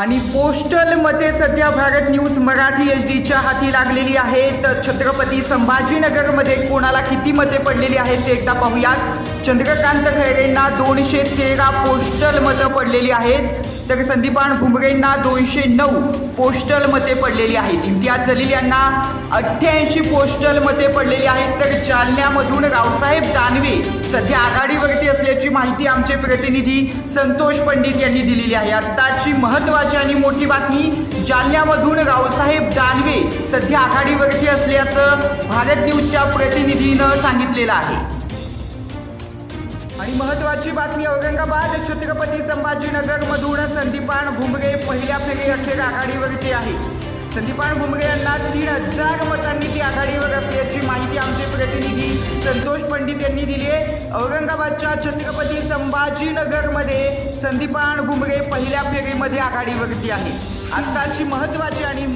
आणि पोस्टलमध्ये सध्या भारत न्यूज मराठी एच डीच्या हाती लागलेली आहेत छत्रपती संभाजीनगरमध्ये कोणाला किती मते पडलेली आहेत ते एकदा पाहूयात. चंद्रकांत खैरेंना दोनशे तेरा पोस्टल मतं पडलेली आहेत. तर संदीपान भुमरेंना दोनशे नऊ पोस्टल मते पडलेली आहेत. इम्तियाज जलील यांना अठ्ठ्याऐंशी पोस्टल मते पडलेली आहेत. तर जालन्यामधून रावसाहेब दानवे सध्या आघाडी माहिती आमचे प्रतिनिधी संतोष पंडित यांनी दिलेली आहे. आत्ताची महत्त्वाची आणि मोठी बातमी जालन्यामधून रावसाहेब दानवे सध्या आघाडीवरती असल्याचं भारत न्यूजच्या प्रतिनिधीनं सांगितलेलं आहे. आणि महत्वाची बातमी औरंगाबाद छत्रपती संभाजीनगर मधून संदीपान भुमरे पहिल्या फेरी अखेर आघाडीवरती आहे. संदीपान भुमरे यांना तीन हजार मतांनी पंडित यांनी दिली आहे. औरंगाबादच्या छत्रपती संभाजीनगरमध्ये संदीपान भुमरे पहिल्या फेरीमध्ये आघाडीवरती आहे. आत्ताची महत्वाची आणि